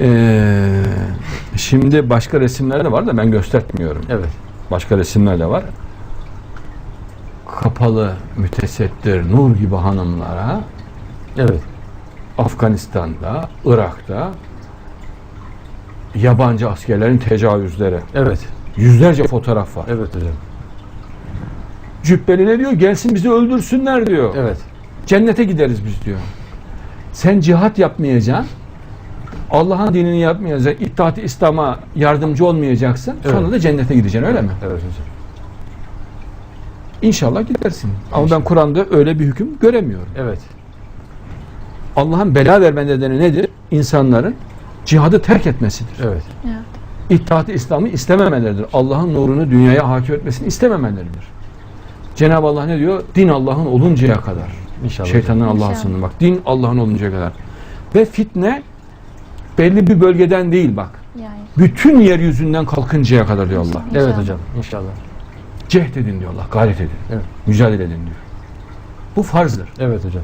Ee, şimdi başka resimler de var da ben göstermiyorum. Evet. Başka resimler de var. Kapalı, mütesettir, nur gibi hanımlara Evet. Afganistan'da, Irak'ta yabancı askerlerin tecavüzleri. Evet. Yüzlerce fotoğraf var. Evet hocam. Cübbeli ne diyor? Gelsin bizi öldürsünler diyor. Evet. Cennete gideriz biz diyor. Sen cihat yapmayacaksın. Allah'ın dinini yapmayacaksın. İttihat-ı İslam'a yardımcı olmayacaksın. Sonra Evet. da cennete gideceksin öyle mi? Evet hocam. İnşallah gidersin. Ama ben Kur'an'da öyle bir hüküm göremiyorum. Evet. Allah'ın bela verme nedeni nedir? İnsanların cihadı terk etmesidir. Evet. Evet. İttihat-ı İslam'ı istememeleridir. Allah'ın nurunu dünyaya hakim etmesini istememeleridir. Cenab-ı Allah ne diyor? Din Allah'ın oluncaya kadar. İnşallah. Şeytandan Allah'a sığının. Bak din Allah'ın oluncaya kadar. Ve fitne belli bir bölgeden değil bak. Yani. Bütün yeryüzünden kalkıncaya kadar diyor Allah. Evet İnşallah. hocam. İnşallah. Cehd edin diyor Allah. Gayret edin. Evet. Mücadele edin diyor. Bu farzdır. Evet hocam.